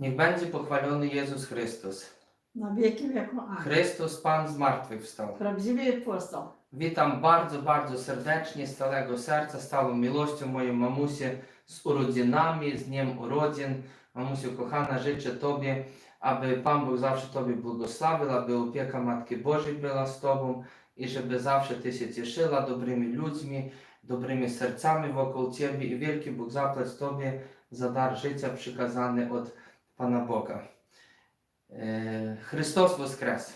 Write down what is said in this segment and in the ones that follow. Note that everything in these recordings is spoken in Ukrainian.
Niech będzie pochwalony Jezus Chrystus. na wieki wieku. Amen. Chrystus Pan z martwych wstał. Prawdziwy apostol. Witam bardzo, bardzo serdecznie z całego serca, z całą miłością moją mamusię, z urodzinami, z Dniem Urodzin. Mamusiu kochana, życzę Tobie, aby Pan Bóg zawsze Tobie błogosławił, aby opieka Matki Bożej była z Tobą i żeby zawsze Ty się cieszyła dobrymi ludźmi, dobrymi sercami wokół Ciebie i wielki Bóg zapłać Tobie za dar życia przykazany od Pana Boga. E, Chrystus Воскрес!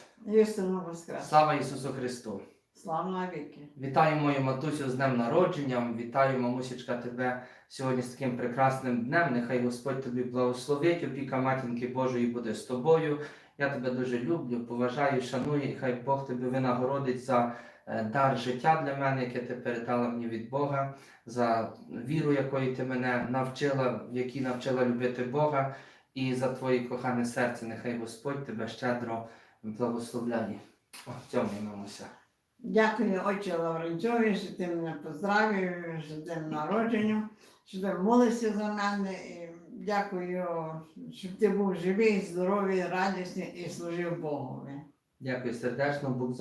Воскрес. Слава Ісусу Христу! Слава на віки. Вітаю мою матусю з днем народження. Вітаю, мамусечка, тебе сьогодні з таким прекрасним днем. Нехай Господь тобі благословить, опіка матінки Божої буде з тобою. Я тебе дуже люблю, поважаю, шаную, і хай Бог тебе винагородить за е, дар життя для мене, яке ти передала мені від Бога, за віру, якої ти мене навчила, в якій навчила любити Бога, і за твоє кохане серце. Нехай Господь тебе щедро благословляє. О, цьому, мамуся. Дякую отче Лавренцові, що ти мене поздравив з днем народження, що ти молився за мене. І дякую, щоб ти був живий, здоровий, радісний і служив Богові. Дякую сердечно, Бог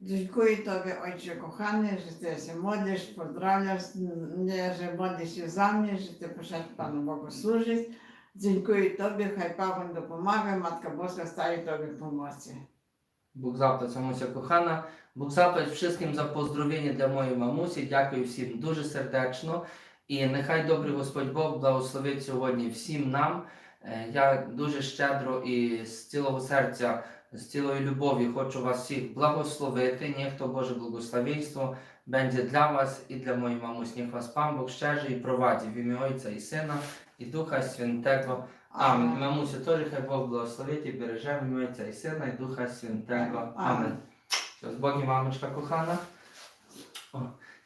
заплать. Дякую тобі, отче коханий, що ти се молиш, поздравляєш мене, що молишся за мене, що ти почав Пану Богу служити. Дякую тобі, хай Павел допомагає, Матка Божа стає тобі помочі. Bóg zapłać, mamusia kochana. Bóg zapłać wszystkim za pozdrowienie dla mojej mamusi. Дякую всім дуже сердечно. І нехай добрий Господь Бог благословить сьогодні всім нам. Е, Я дуже щедро і з цілого серця, з цілої любові хочу вас всіх благословити. Niech to Boże błogosławieństwo będzie dla was i dla mojej mamusi. Niech was Pan Bóg szczerze i prowadzi w imię Ojca i Syna i Ducha Świętego. Amen. І мамусю теж хай Бог благословить і береже в ім'я Отця і Сина і Духа Святого. Все, з Богом, мамочка кохана. О,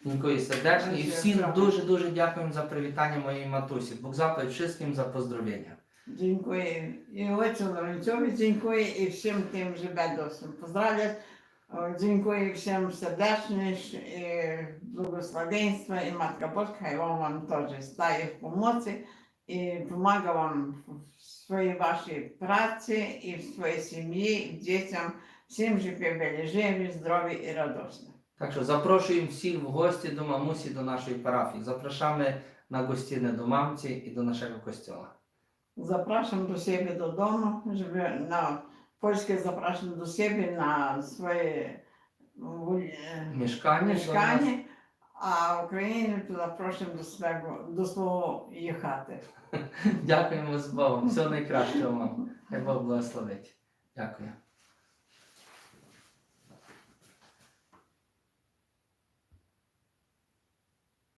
Дякую сердечно. І всім дуже-дуже дякуємо за привітання моєї матусі. Бог заплать всім за поздравлення. Lorencowi dziękuję i wszystkim tym, że będą się pozdrawiać. O, Dziękuję wszystkim serdecznie i błogosławieństwa i Matka Boska hej on wam też staje w pomocy i pomaga wam w swojej waszej pracy i w swojej семьи, i dzieciom. Всім, щоб ви були живі, здорові і радісні. Так що запрошуємо всіх в гості до мамусі, до нашої парафії. Запрошamy на гостини до мамці і до нашого костьола. Zapraszam do siebie do domu, żeby na Polskę zapraszam do siebie na swoje wul- e, Мішкання. до нас. mieszkanie, a Ukrainę to zapraszam do swego, do swojej chaty. Дякуємо з Богом. Всього найкращого вам. Хай Бог благословить. Дякую.